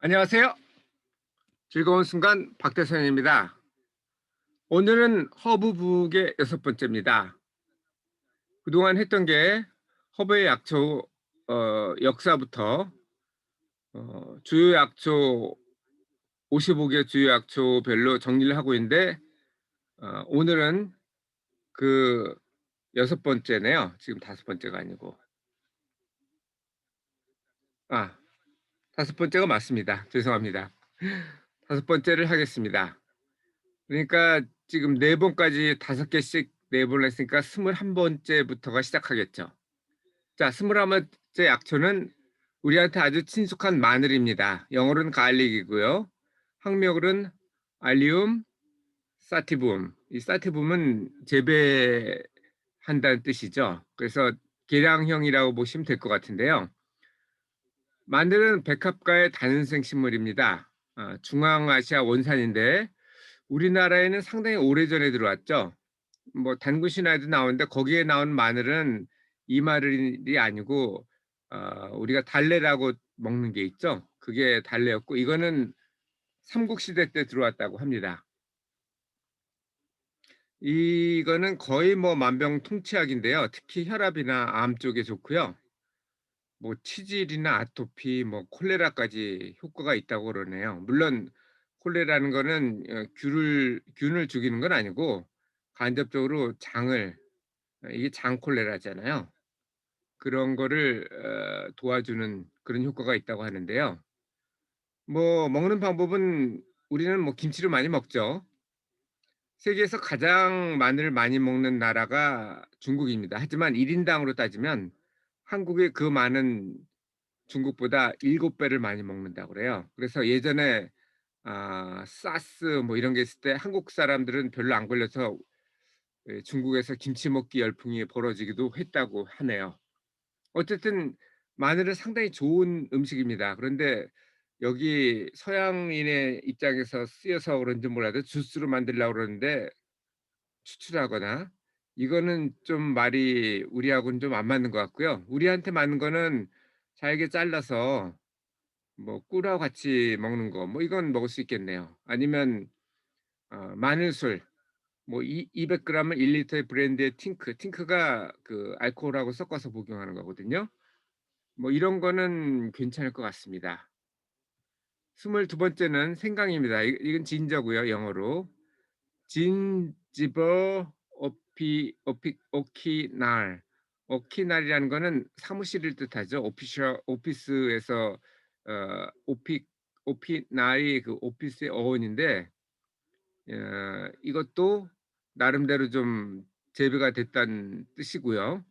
안녕하세요. 즐거운 순간 박대선입니다. 오늘은 허브북의 여섯 번째입니다. 그동안 했던 게 허브의 약초 어, 역사부터 어, 주요 약초 55개 주요 약초별로 정리를 하고 있는데 어, 오늘은 그 여섯 번째네요. 지금 다섯 번째가 아니고 아 다섯 번째가 맞습니다. 죄송합니다. 다섯 번째를 하겠습니다. 그러니까 지금 네 번까지 다섯 개씩 네번 했으니까 스물한 번째부터가 시작하겠죠. 자, 스물한 번째 약초는 우리한테 아주 친숙한 마늘입니다. 영어로는 갈릭이고요. 학명으로는 알리움 사티붐. 이 사티붐은 재배한다는 뜻이죠. 그래서 계량형이라고 보시면 될 것 같은데요. 마늘은 백합과의 다년생 식물입니다. 어, 중앙아시아 원산인데 우리나라에는 상당히 오래전에 들어왔죠. 뭐 단군 신화에도 나오는데 거기에 나온 마늘은 이 마늘이 아니고 어, 우리가 달래라고 먹는 게 있죠. 그게 달래였고 이거는 삼국시대 때 들어왔다고 합니다. 이거는 거의 뭐 만병통치약인데요. 특히 혈압이나 암 쪽에 좋고요. 뭐 치질이나 아토피, 뭐 콜레라까지 효과가 있다고 그러네요. 물론 콜레라는 거는 어, 균을 균을 죽이는 건 아니고 간접적으로 장을 어, 이게 장 콜레라잖아요. 그런 거를 어, 도와주는 그런 효과가 있다고 하는데요. 뭐 먹는 방법은 우리는 뭐 김치를 많이 먹죠. 세계에서 가장 마늘을 많이 먹는 나라가 중국입니다. 하지만 1인당으로 따지면 한국의 그 많은 중국보다 7배를 많이 먹는다고 그래요. 그래서 예전에 아, 사스 뭐 이런 게 있을 때 한국 사람들은 별로 안 걸려서 예, 중국에서 김치 먹기 열풍이 벌어지기도 했다고 하네요. 어쨌든 마늘은 상당히 좋은 음식입니다. 그런데 여기 서양인의 입장에서 쓰여서 그런지 몰라도 주스로 만들려고 그러는데 추출하거나 이거는 좀 말이 우리하고는 좀 안 맞는 것 같고요. 우리한테 맞는 거는 잘게 잘라서 뭐 꿀하고 같이 먹는 거, 뭐 이건 먹을 수 있겠네요. 아니면 어, 마늘술, 뭐 200g을 1리터의 브랜드의 팅크, 팅크가 그 알코올하고 섞어서 복용하는 거거든요. 뭐 이런 거는 괜찮을 것 같습니다. 스물두 번째는 생강입니다. 이건 진저고요, 영어로. 진지버 오피 오피 오키날 오키날이라는 거는 사무실을 뜻하죠. 오피셔 오피스에서 어, 오피 오피날이 그 오피스의 어원인데 어, 이것도 나름대로 좀 재배가 됐다는 뜻이고요.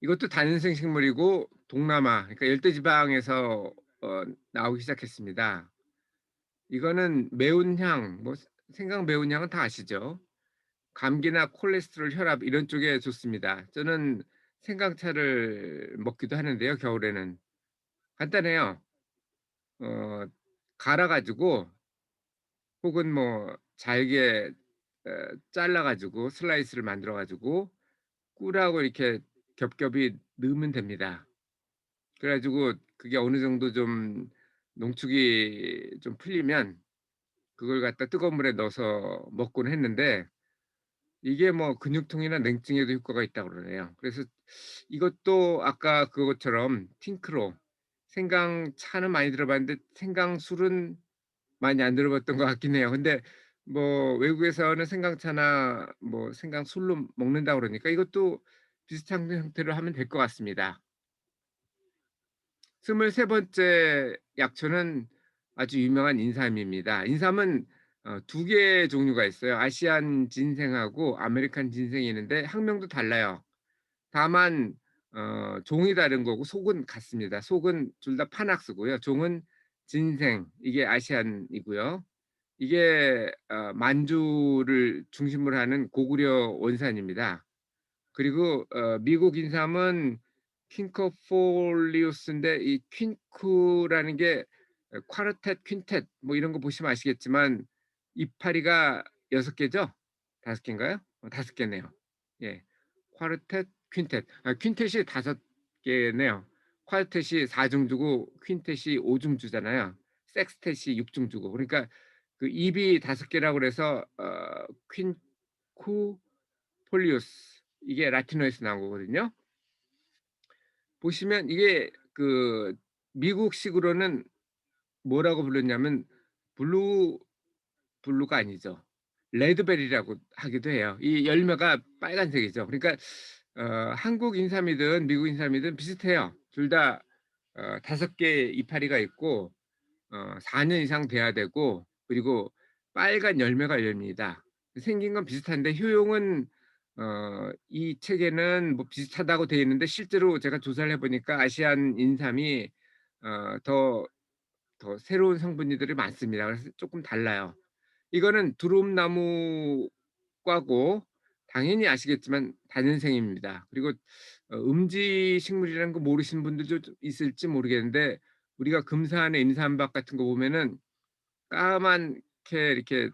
이것도 단연생 식물이고 동남아 그러니까 열대지방에서 어, 나오기 시작했습니다. 이거는 매운 향, 뭐 생강 매운 향은 다 아시죠? 감기나 콜레스테롤, 혈압 이런 쪽에 좋습니다. 저는 생강차를 먹기도 하는데요. 겨울에는 간단해요. 어, 갈아가지고 혹은 뭐 잘게 어, 잘라가지고 슬라이스를 만들어가지고 꿀하고 이렇게 겹겹이 넣으면 됩니다. 그래가지고 그게 어느 정도 좀 농축이 좀 풀리면 그걸 갖다 뜨거운 물에 넣어서 먹곤 했는데 이게 뭐 근육통이나 냉증에도 효과가 있다고 그러네요. 그래서 이것도 아까 그것처럼 팅크로 생강 차는 많이 들어봤는데 생강술은 많이 안 들어봤던 것 같긴 해요. 근데 뭐 외국에서는 생강차나 뭐 생강술로 먹는다 그러니까 이것도 비슷한 형태로 하면 될 것 같습니다. 스물세 번째 약초는 아주 유명한 인삼입니다. 인삼은 어, 두 개의 종류가 있어요. 아시안 진생하고 아메리칸 진생이 있는데 학명도 달라요. 다만 어, 종이 다른 거고 속은 같습니다. 속은 둘 다 파낙스고요. 종은 진생 이게 아시안이고요. 이게 어, 만주를 중심으로 하는 고구려 원산입니다. 그리고 어, 미국 인삼은 퀸커폴리우스인데 이 퀸쿠라는 게 쿼르텟, 퀸텟 뭐 이런 거 보시면 아시겠지만 이파리가 여섯 개죠? 다섯 개인가요? 어, 다섯 개네요. 예, 쿼르텟, 퀸텟. 아, 퀸텟이 다섯 개네요. 쿼tet이 4 중주고 퀸텟이 5 중주잖아요. 섹스텟이 6 중주고. 그러니까 그 입이 5 개라고 그래서 어 퀸쿠 폴리오스 이게 라틴어에서 나온 거거든요. 보시면 이게 그 미국식으로는 뭐라고 불렀냐면 블루 블루가 아니죠. 레드베리라고 하기도 해요. 이 열매가 빨간색이죠. 그러니까 어 한국 인삼이든 미국 인삼이든 비슷해요. 둘다어5 개의 이파리가 있고 어 4년 이상 돼야 되고 그리고 빨간 열매가 열립니다. 생긴 건 비슷한데 효용은 어 이 책에는 뭐 비슷하다고 되어 있는데 실제로 제가 조사를 해 보니까 아시안 인삼이 어 더 더 새로운 성분들이 많습니다. 그래서 쪼끔 달라요. 이거는 두릅나무과고 당연히 아시겠지만 다년생입니다. 그리고 어 음지 식물이라는 거 모르시는 분들도 좀 있을지 모르겠는데 우리가 금산의 임산박 같은 거 보면은 까맣게 이렇게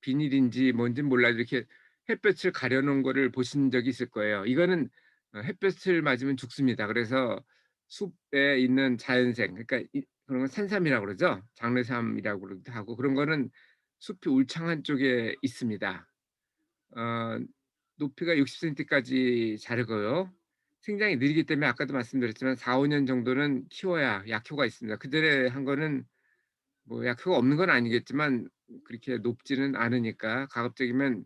비닐인지 뭔진 몰라도 이렇게 햇볕을 가려 놓은 거를 보신 적이 있을 거예요. 이거는 어 햇볕을 맞으면 죽습니다. 그래서 숲에 있는 자연생 그러니까 이 그런 건 산삼이라고 그러죠. 장례삼이라고 그러기도 하고 그런 거는 숲이 울창한 쪽에 있습니다. 어 높이가 60 센티까지 자라고요. 생장이 느리기 때문에 아까도 말씀드렸지만 4-5년 정도는 키워야 약효가 있습니다. 그전에 한 거는 뭐 약효가 없는 건 아니겠지만 그렇게 높지는 않으니까 가급적이면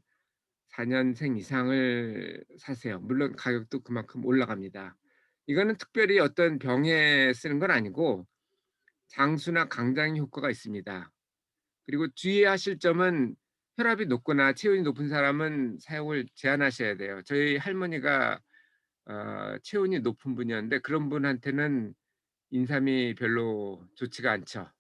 4 년생 이상을 사세요. 물론 가격도 그만큼 올라갑니다. 이거는 특별히 어떤 병에 쓰는 건 아니고 장수나 강장 효과가 있습니다. 그리고 주의하실 점은 혈압이 높거나 체온이 높은 사람은 사용을 제한하셔야 돼요. 저희 할머니가 어 체온이 높은 분이었는데 그런 분한테는 인삼이 별로 좋지가 않죠.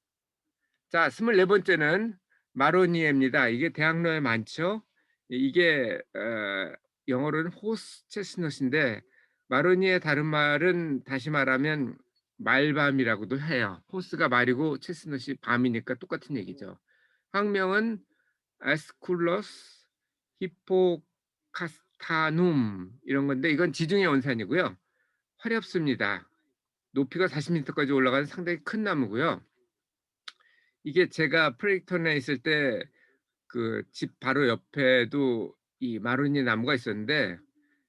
자24 번째는 마로니에입니다. 이게 대학로에 많죠. 이 이게 어 영어로는 호스 체스넛인데 마로니에 다른 말은 다시 말하면 말밤이라고도 해요. 호스가 말이고 체스넛이 밤이니까 똑같은 얘기죠. 학명은 에스쿨러스 히포카스타눔 이런 건데 이건 지중해 원산이고요. 화렵습니다. 높이가 40 미터까지 올라가는 상당히 큰 나무고요. 이게 제가 프레이턴에 있을 때 그 집 바로 옆에도 이 마로니 나무가 있었는데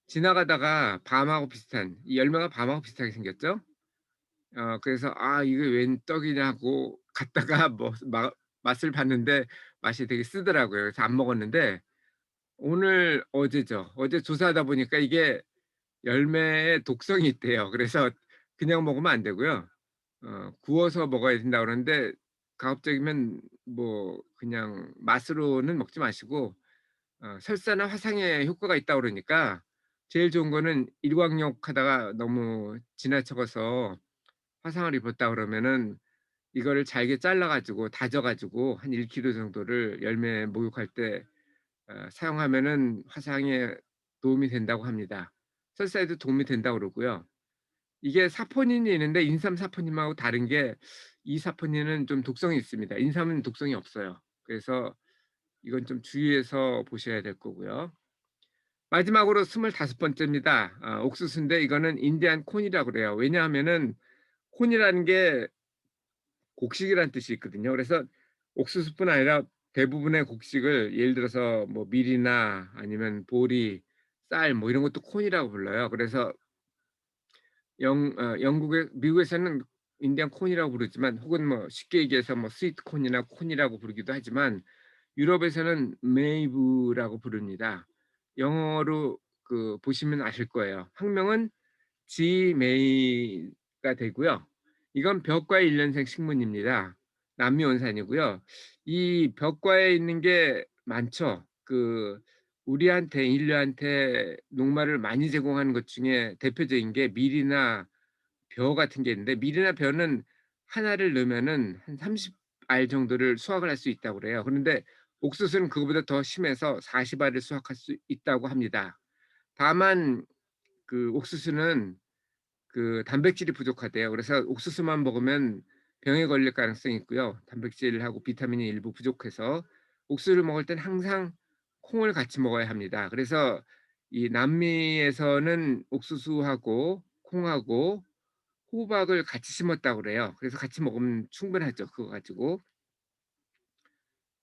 지나가다가 밤하고 비슷한 이 열매가 밤하고 비슷하게 생겼죠. 어 그래서 '아 이게 웬 떡이냐.'고 갔다가 뭐 마 맛을 봤는데 맛이 되게 쓰더라고요. 그래서 안 먹었는데 오늘 어제죠. 어제 조사하다 보니까 이게 열매에 독성이 있대요. 그래서 그냥 먹으면 안 되고요. 어 구워서 먹어야 된다고 그러는데 가급적이면 뭐 그냥 맛으로는 먹지 마시고 어 설사나 화상에 효과가 있다고 그러니까 제일 좋은 거는 일광욕 하다가 너무 지나쳐 가서 화상을 입었다 그러면은 이거를 잘게 잘라 가지고 다져 가지고 한1 킬로 정도를 열매 목욕할 때 어 사용하면은 화상에 도움이 된다고 합니다. 설사에도 도움이 된다고 그러고요. 이게 사포닌이 있는데 인삼 사포닌하고 다른 게 이 사포닌은 좀 독성이 있습니다. 인삼은 독성이 없어요. 그래서 이건 좀 주의해서 보셔야 될 거고요. 마지막으로 25 번째입니다. 아 옥수수인데 이거는 인디안 콘이라고 그래요. 왜냐하면은 콘이라는 게 곡식이라는 뜻이 있거든요. 그래서 옥수수뿐 아니라 대부분의 곡식을 예를 들어서 뭐 밀이나 아니면 보리, 쌀 뭐 이런 것도 콘이라고 불러요. 그래서 영 어 영국에 미국에서는 인디안 콘이라고 부르지만 혹은 뭐 쉽게 얘기해서 뭐 스위트 콘이나 콘이라고 부르기도 하지만 유럽에서는 메이브라고 부릅니다. 영어로 그 보시면 아실 거예요. 학명은 지메이가 되고요. 이건 벽과의 일년생 식물입니다. 남미 원산이고요. 이 벽과에 있는 게 많죠. 그 우리한테 인류한테 녹말을 많이 제공하는 것 중에 대표적인 게 밀이나 벼 같은 게 있는데 밀이나 벼는 하나를 넣으면은 한 30알 정도를 수확을 할 수 있다고 그래요. 그런데 옥수수는 그거보다 더 심해서 40 알을 수확할 수 있다고 합니다. 다만 그 옥수수는 그 단백질이 부족하대요. 그래서 옥수수만 먹으면 병에 걸릴 가능성이 있고요. 단백질하고 비타민이 일부 부족해서 옥수수를 먹을 땐 항상 콩을 같이 먹어야 합니다. 그래서 이 남미에서는 옥수수하고 콩하고 호박을 같이 심었다고 그래요. 그래서 같이 먹으면 충분하죠, 그거 가지고.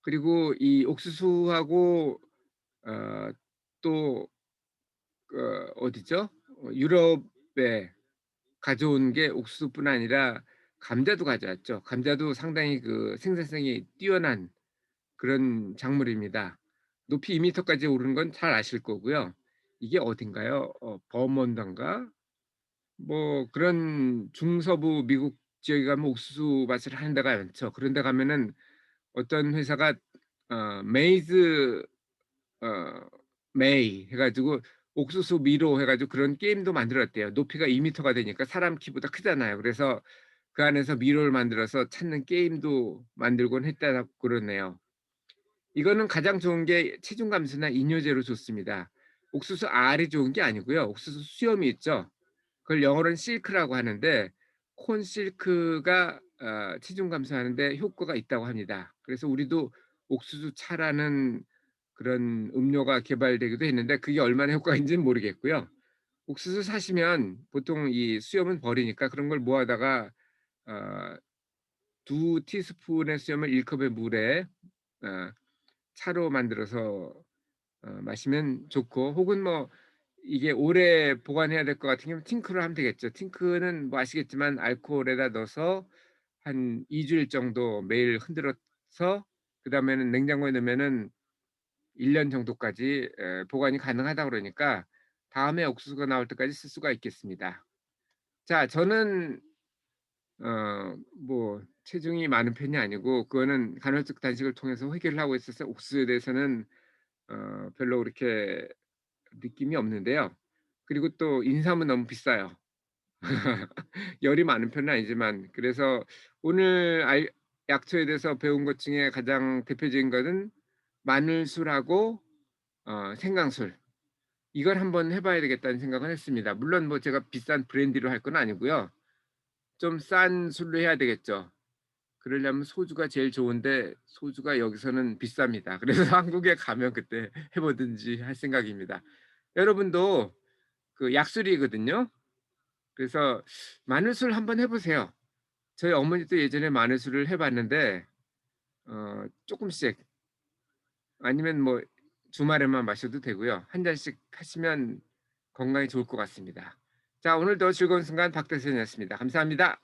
그리고 이 옥수수하고 어또그 어디죠? 어 유럽에 가져온 게 옥수수뿐 아니라 감자도 가져왔죠. 감자도 상당히 그 생산성이 뛰어난 그런 작물입니다. 높이 2 미터까지 오르는 건 잘 아실 거고요. 이게 어딘가요? 어 버몬드인가? 뭐 그런 중서부 미국 지역에 가면 옥수수 밭을 하는 데가 많죠. 그런 데 가면은 어떤 회사가 어 메이즈 어 메이 해 가지고 옥수수 미로 해 가지고 그런 게임도 만들었대요. 높이가 2 미터가 되니까 사람 키보다 크잖아요. 그래서 그 안에서 미로를 만들어서 찾는 게임도 만들곤 했다고 그러네요. 이거는 가장 좋은 게 체중 감소나 이뇨제로 좋습니다. 옥수수 알이 좋은 게 아니고요. 옥수수 수염이 있죠. 그걸 영어로는 실크라고 하는데 콘 실크가 어 체중 감소하는 데 효과가 있다고 합니다. 그래서 우리도 옥수수 차라는 그런 음료가 개발되기도 했는데 그게 얼마나 효과가 있는지는 모르겠고요. 옥수수 사시면 보통 이 수염은 버리니까 그런 걸 모아다가 어2 티스푼의 수염을 1 컵의 물에 어 차로 만들어서 어 마시면 좋고 혹은 뭐 이게 오래 보관해야 될 것 같은 경우는 팅크로 하면 되겠죠. 팅크는 뭐 아시겠지만 알코올에다 넣어서 한 2 주일 정도 매일 흔들어서 그 다음에는 냉장고에 넣으면은 1년 정도까지 에 보관이 가능하다고 그러니까 다음에 옥수수가 나올 때까지 쓸 수가 있겠습니다. 자 저는 어 뭐 체중이 많은 편이 아니고 그거는 간헐적 단식을 통해서 해결을 하고 있어서 옥수수에 대해서는 어 별로 그렇게 느낌이 없는데요. 그리고 또 인삼은 너무 비싸요. 열이 많은 편은 아니지만 그래서 오늘 알 약초에 대해서 배운 것 중에 가장 대표적인 거는 마늘술하고 어 생강술 이걸 한번 해 봐야 되겠다는 생각을 했습니다. 물론 뭐 제가 비싼 브랜디로 할 건 아니고요. 좀 싼 술로 해야 되겠죠. 그러려면 소주가 제일 좋은데 소주가 여기서는 비쌉니다. 그래서 한국에 가면 그때 해 보든지 할 생각입니다. 여러분도 그 약술이거든요. 그래서 마늘술 한번 해 보세요. 저희 어머니도 예전에 마늘술을 해 봤는데 어 쪼끔씩 아니면 뭐 주말에만 마셔도 되고요. 한 잔씩 하시면 건강에 좋을 것 같습니다. 자 오늘도 즐거운 순간 박대선이었습니다. 감사합니다.